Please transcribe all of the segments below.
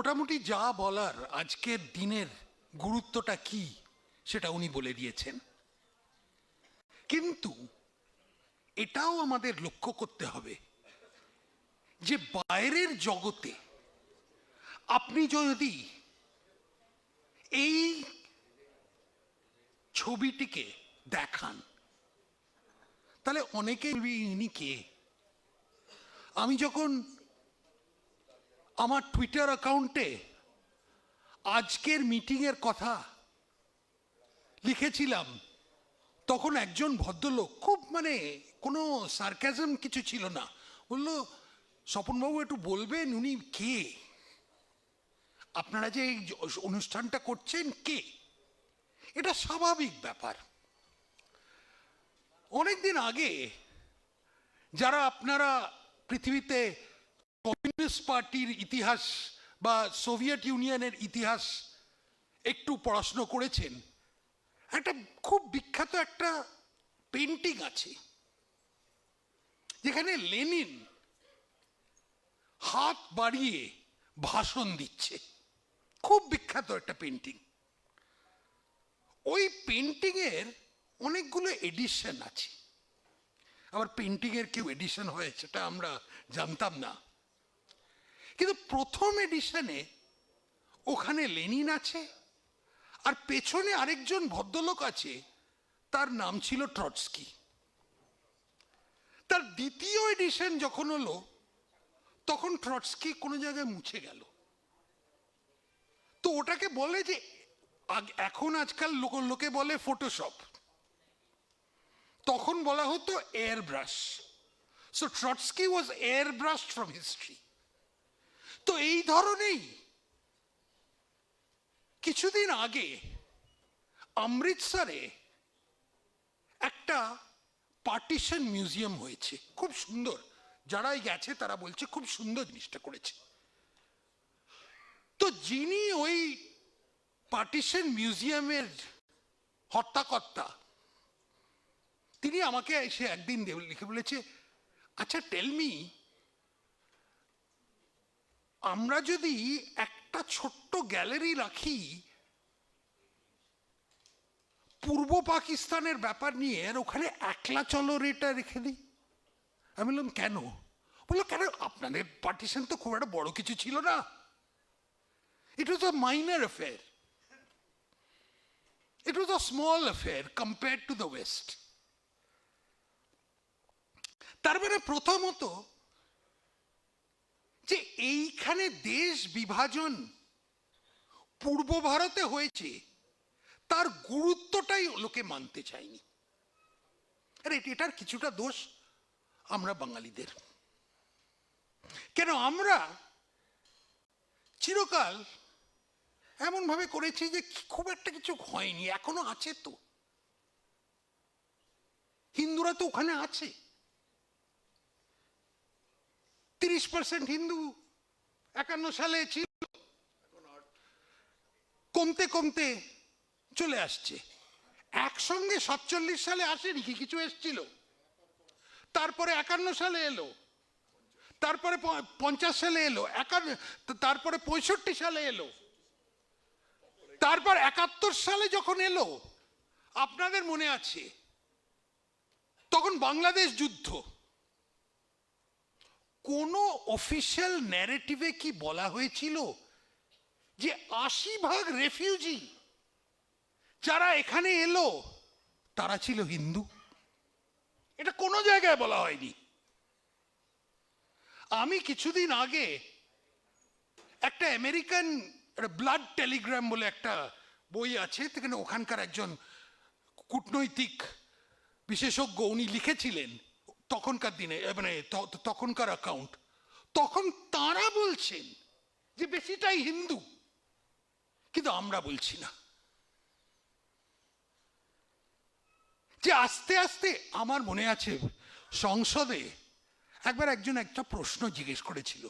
মোটামুটি যা বলার আজকের দিনের গুরুত্বটা কি সেটা উনি বলে দিয়েছেন। কিন্তু এটাও আমাদের লক্ষ্য করতে হবে যে বাইরের জগতে আপনি যদি এই ছবিটিকে দেখান, তাহলে অনেকে ইনি কে? আমি যখন আমার টুইটার অ্যাকাউন্টে আজকের মিটিংয়ের কথা লিখেছিলাম। তখন একজন ভদ্রলোক খুব মানে কোনো সার্কাজম কিছু ছিল না। বলল, স্বপনবাবু একটু বলবেন উনি কে? আপনারা যে এই অনুষ্ঠানটা করছেন কে? এটা স্বাভাবিক ব্যাপার। অনেকদিন আগে যারা আপনারা পৃথিবীতে কমিউনিস্ট পার্টির ইতিহাস বা সোভিয়েত ইউনিয়নের ইতিহাস একটু পড়াশুনো করেছেন। একটা খুব বিখ্যাত একটা পেন্টিং আছে, যেখানে লেনিন হাত বাড়িয়ে ভাষণ দিচ্ছে। খুব বিখ্যাত একটা পেন্টিং ওই পেন্টিংয়ের অনেকগুলো এডিশন আছে। আবার পেন্টিংয়ের কেউ এডিশন হয় সেটা আমরা জানতাম না। কিন্তু প্রথম এডিশনে ওখানে লেনিন আছে, আর পেছনে আরেকজন ভদ্রলোক আছে, তার নাম ছিল ট্রটস্কি তার দ্বিতীয় এডিশন যখন হলো, তখন ট্রটস্কি কোনো জায়গায় মুছে গেল। তো ওটাকে বলে যে এখন আজকাল লোক, লোকে বলে ফটোশপ তখন বলা হতো air brush so Trotsky was air brush from history তো এই ধরনেই কিছুদিন আগে অমৃতসরে একটা পার্টিশন মিউজিয়াম হয়েছে। খুব সুন্দর। যারাই গেছে তারা বলছে খুব সুন্দর জিনিসটা করেছে। তো যিনি ওই পার্টিশন মিউজিয়ামের হত্যাকর্তা, তিনি আমাকে এসে একদিন লিখে বলেছে আচ্ছা টেলমি আমরা যদি একটা ছোট্ট গ্যালারি রাখি, পূর্ব পাকিস্তানের ব্যাপার নিয়ে আর ওখানে একলা চলো রেটা রেখে দিই। আমি বললাম, কেন? বলল, কেন? আপনাদের পার্টিশন তো খুব একটা বড় কিছু ছিল না। It was a minor affair it was a small affair compare to the west তার মানে প্রথমত যে এইখানে দেশ বিভাজন পূর্ব ভারতে হয়েছে, তার গুরুত্বটাই লোকে মানতে চায়নি। আরে এটার কিছুটা দোষ আমরা বাঙালিদের। কেন আমরা চিরকাল এমনভাবে করেছি যে খুব একটা কিছু হয়নি, এখনও আছে তো। হিন্দুরা তো ওখানে আছে। তিরিশ পার্সেন্ট হিন্দু একান্ন সালে ছিল। কমতে কমতে চলে আসছে। একসঙ্গে সাতচল্লিশ সালে আসেনি, কি কিছু এসছিল। তারপরে একান্ন সালে এলো। তারপরে পঞ্চাশ সালে এলো। একান্ন, তারপরে পঁয়ষট্টি সালে এলো। তারপর একাত্তর সালে যখন এলো, আপনাদের মনে আছে, তখন বাংলাদেশ যুদ্ধ। কোনো অফিসিয়াল ন্যারেটিভে কি বলা হয়েছিল যে আশি ভাগ রেফিউজি যারা এখানে এলো, তারা ছিল হিন্দু? এটা কোনো জায়গায় বলা হয়নি। আমি কিছুদিন আগে একটা আমেরিকান ব্লাড টেলিগ্রাম বলে একটা বই আছে, সেখানে ওখানকার একজন কূটনৈতিক বিশেষজ্ঞ উনি লিখেছিলেন তখনকার দিনে মানে তখনকার অ্যাকাউন্ট তখন তারা বলছেন যে বেশিটাই হিন্দু। কিন্তু আমরা বলছি না। যে আস্তে আস্তে আমার মনে আছে, সংসদে একবার একজন একটা প্রশ্ন জিজ্ঞেস করেছিল।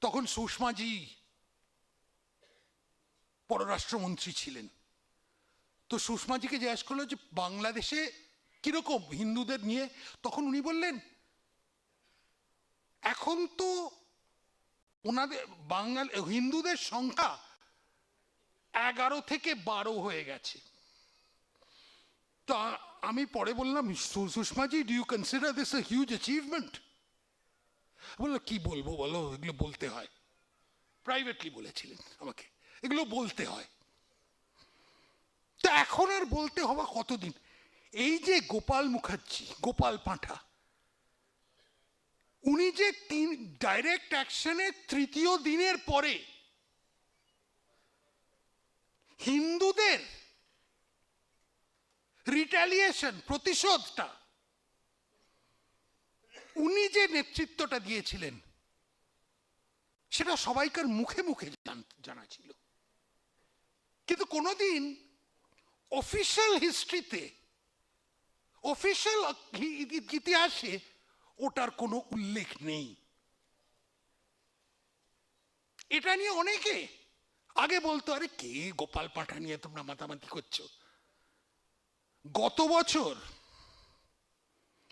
তখন সুষমাজি পররাষ্ট্রমন্ত্রী ছিলেন। তো সুষমাজিকে জিজ্ঞেস করল যে বাংলাদেশে কীরকম? হিন্দুদের নিয়ে? তখন উনি বললেন, এখন তো ওনাদের বাঙাল, হিন্দুদের সংখ্যা এগারো থেকে বারো হয়ে গেছে। তো আমি পরে বললাম, "সু- সুষমাজি do you consider this a huge achievement বলল, কি বলব বলো, এগুলো বলতে হয়। প্রাইভেটলি বলেছিলেন আমাকে। এগুলো বলতে হয়। তো এখন আর বলতে হওয়া কতদিন? এই যে গোপাল মুখার্জি, গোপাল পাঁঠা, উনি যে তিন ডাইরেক্ট অ্যাকশনের তৃতীয় দিনের পরে হিন্দুদের রিটালিয়েশন প্রতিশোধটা, উনি যে নেতৃত্বটা দিয়েছিলেন, সেটা সবাইকার মুখে মুখে জান- ছিল। কিন্তু কোনোদিন অফিসিয়াল হিস্ট্রিতে অফিসিয়াল ইতিহাসে ওটার কোনো উল্লেখ নেই। এটা নিয়ে অনেকে আগে বলতো, আরে কে গোপাল পাঠা নিয়ে তোমরা মাতামাতি করছ? গত বছর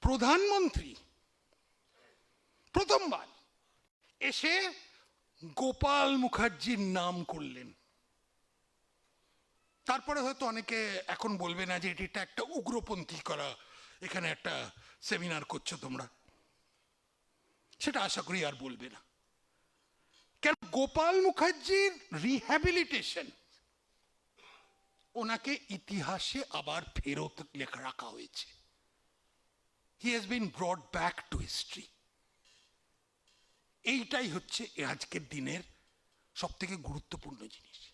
প্রধানমন্ত্রী প্রথমবার এসে গোপাল মুখার্জির নাম করলেন। তারপরে হয়তো অনেকে এখন বলবে না যে এটা একটা উগ্রপন্থী করা, এখানে একটা সেমিনার করছ তোমরা। সেটা আশা করি আর বলবে না। কেন গোপাল মুখার্জির রিহ্যাবিলিটেশন ওনাকে ইতিহাসে আবার ফেরত লেখা রাখা হয়েছে। He has been brought back to history এইটাই হচ্ছে আজকের দিনের সব থেকে গুরুত্বপূর্ণ জিনিস।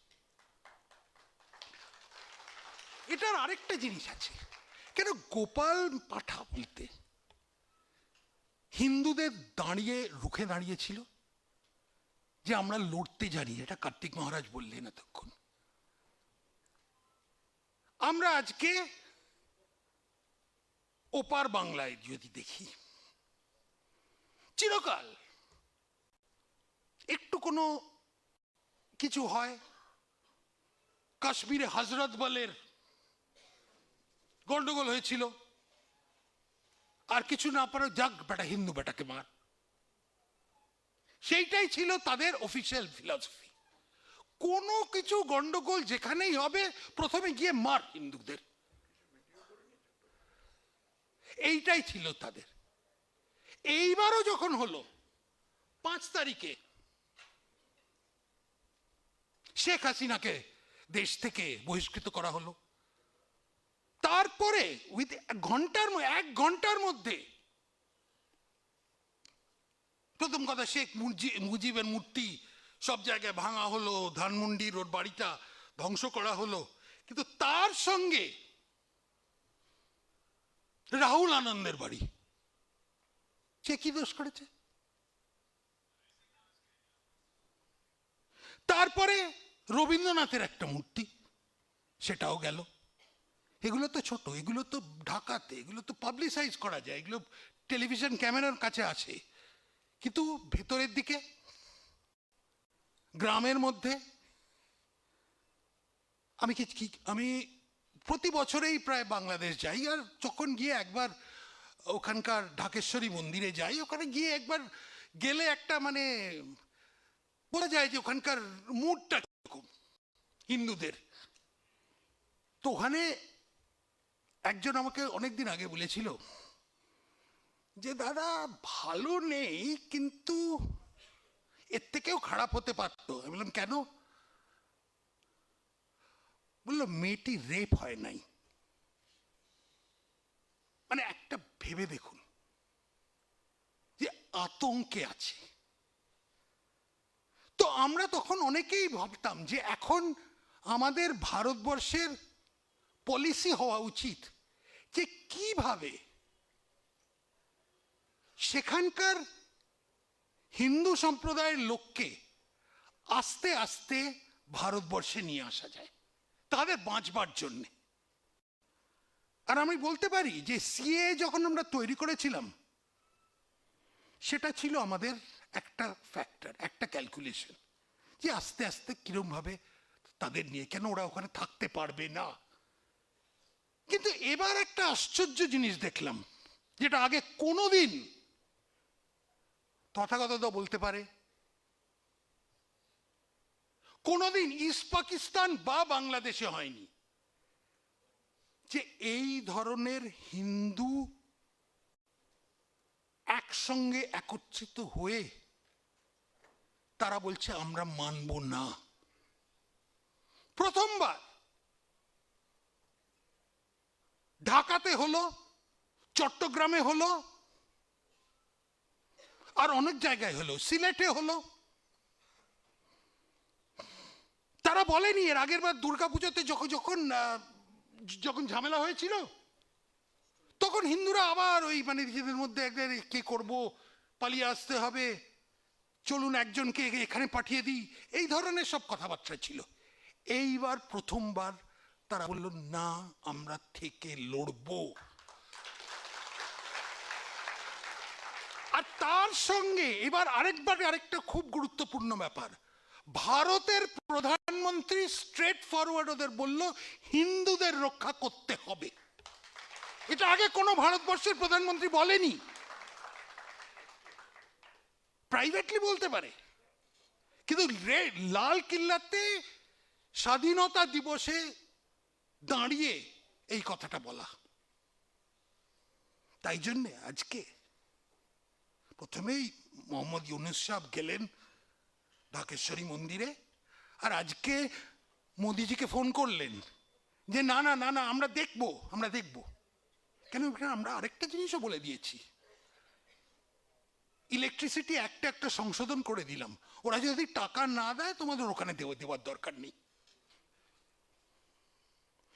এটার আরেকটা জিনিস আছে। কেন গোপাল পাঠা বলতে? হিন্দুদের দাঁড়িয়ে, রুখে দাঁড়িয়েছিল যে আমরা লড়তে জানি, এটা কার্তিক মহারাজ বললেন এতক্ষণ। আমরা আজকে ওপার বাংলায় যদি দেখি, চিরকাল একটু কোনো কিছু হয়, কাশ্মীরে হজরত বলের গন্ডগোল হয়েছিল। আর কিছু না পারো, যাক বেটা, হিন্দু বেটাকে মার। সেইটাই ছিল তাদের অফিসিয়াল ফিলসফি কোনো কিছু গন্ডগোল যেখানেই হবে, প্রথমে গিয়ে মার হিন্দুদের। এইটাই ছিল তাদের। এইবারও যখন হলো, পাঁচ তারিখে, শেখ হাসিনাকে দেশ থেকে বহিষ্কৃত করা হলো। তারপরে উইথ ঘণ্টার এক ঘণ্টার মধ্যে প্রথম কথা, শেখ মুজি- মুজিবের মূর্তি সব জায়গায় ভাঙা হলো ধানমন্ডির ওর বাড়িটা ধ্বংস করা হলো। কিন্তু তার সঙ্গে রাহুল আনন্দের বাড়ি। সে কি দোষ করেছে? তারপরে রবীন্দ্রনাথের একটা মূর্তি, সেটাও গেল। এগুলো তো ছোট, এগুলো তো ঢাকাতে, এগুলো তো পাবলিসাইজ করা যায়, এগুলো টেলিভিশন ক্যামেরার কাছে আছে কিন্তু ভেতরের দিকে, গ্রামের মধ্যে, আমি কি আমি প্রতি বছরেই প্রায় বাংলাদেশ যাই, আর যখন গিয়ে একবার ওখানকার ঢাকেশ্বরী মন্দিরে যাই, ওখানে গিয়ে একবার গেলে একটা মানে বলা যায় যে ওখানকার মুডটা হিন্দুদের। তো ওখানে একজন আমাকে অনেকদিন আগে বলেছিল যে, দাদা, ভালো নেই, কিন্তু এর থেকেও খারাপ হতে পারতো। আমি বললাম, কেন? বলল, মেয়েটি রেপ হয় নাই। মানে একটা ভেবে দেখুন যে, আতঙ্কে আছে। তো আমরা তখন অনেকেই ভাবতাম যে, এখন আমাদের ভারতবর্ষের পলিসি হওয়া উচিত যে কীভাবে সেখানকার হিন্দু সম্প্রদায়ের লোককে আস্তে আস্তে ভারতবর্ষে নিয়ে আসা যায়, তাদের বাঁচবার জন্যে। আর আমি বলতে পারি যে সিএ যখন আমরা তৈরি করেছিলাম, সেটা ছিল আমাদের একটা ফ্যাক্টর একটা ক্যালকুলেশন যে আস্তে আস্তে কিরমভাবে তাদের নিয়ে কেন ওরা ওখানে থাকতে পারবে না। কিন্তু এবার একটা আশ্চর্য জিনিস দেখলাম, যেটা আগে কোনোদিন তথাগত বলতে পারে। কোনোদিন ইস্ট পাকিস্তান বা বাংলাদেশে হয়নি যে এই ধরনের হিন্দু একসঙ্গে একত্রিত হয়ে তারা বলছে, আমরা মানব না। প্রথমবার ঢাকাতে হলো, চট্টগ্রামে হলো, আর অনেক জায়গায় হলো, সিলেটে হলো। তারা বলেনি, এর আগের বার দুর্গাপুজোতে যখন যখন যখন ঝামেলা হয়েছিল, তখন হিন্দুরা আবার ওই মানে নিজেদের মধ্যে একবার কে করব, পালিয়ে আসতে হবে, চলুন একজনকে এখানে পাঠিয়ে দিই, এই ধরনের সব কথাবার্তা ছিল। এইবার প্রথমবার তারা বলল, না, আমরা থেকে লড়বো। আর তার সঙ্গে এবার আরেকবার আরেকটা খুব গুরুত্বপূর্ণ ব্যাপার। ভারতের প্রধানমন্ত্রী স্ট্রেট ফরওয়ার্ড ওদের বলল, হিন্দুদের রক্ষা করতে হবে। এটা আগে কোনো ভারতবর্ষের প্রধানমন্ত্রী বলেনি। প্রাইভেটলি বলতে পারে। কিন্তু লাল কিল্লাতে স্বাধীনতা দিবসে দাঁড়িয়ে এই কথাটা বলা। তাই জন্যে আজকে প্রথমেই মোহাম্মদ ইউনুস সাহেব গেলেন ঢাকেশ্বরী মন্দিরে আর আজকে মোদিজিকে ফোন করলেন যে, না না না না, আমরা দেখব আমরা দেখব। কেন? কেন? আমরা আরেকটা জিনিসও বলে দিয়েছি। ইলেকট্রিসিটি একটা একটা সংশোধন করে দিলাম। ওরা যদি টাকা না দেয়, তোমাদের ওখানে দেওয়া দেওয়ার দরকার নেই।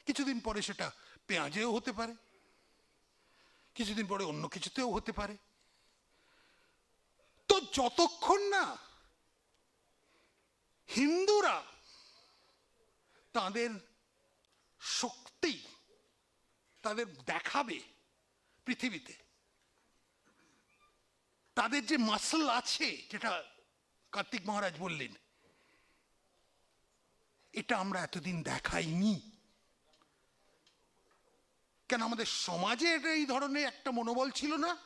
কিছুদিন পরে সেটা পেঁয়াজেও হতে পারে, কিছুদিন পরে অন্য কিছুতেও হতে পারে। তো যতক্ষণ না হিন্দুরা তাদের শক্তি তাদের দেখাবে পৃথিবীতে, তাদের যে মাসল আছে, যেটা কার্তিক মহারাজ বললেন, এটা আমরা এতদিন দেখাইনি। কেন আমাদের সমাজে এটা এই ধরনের একটা মনোবল ছিল না?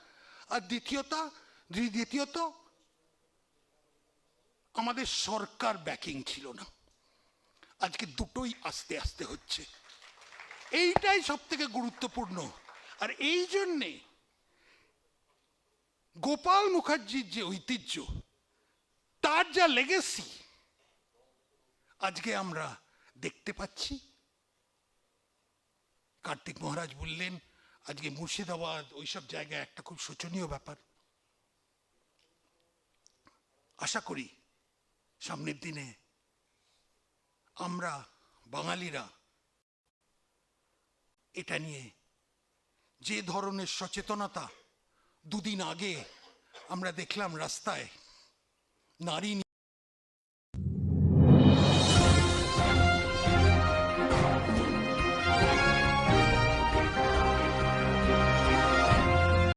আর দ্বিতীয়তা দ্বিতীয়ত, আমাদের সরকার ব্যাকিং ছিল না। আজকে দুটোই আস্তে আস্তে হচ্ছে। এইটাই সব থেকে গুরুত্বপূর্ণ। আর এই জন্যে গোপাল মুখার্জির যে ঐতিহ্য, তার যা লেগেসি আজকে আমরা দেখতে পাচ্ছি। কার্তিক মহারাজ বললেন, আজকে মুর্শিদাবাদ, ওইসব জায়গায় একটা খুব শোচনীয় ব্যাপার। আশা করি সামনের দিনে আমরা বাঙালিরা এটা নিয়ে যে ধরনের সচেতনতা দুদিন আগে আমরা দেখলাম রাস্তায়, নারী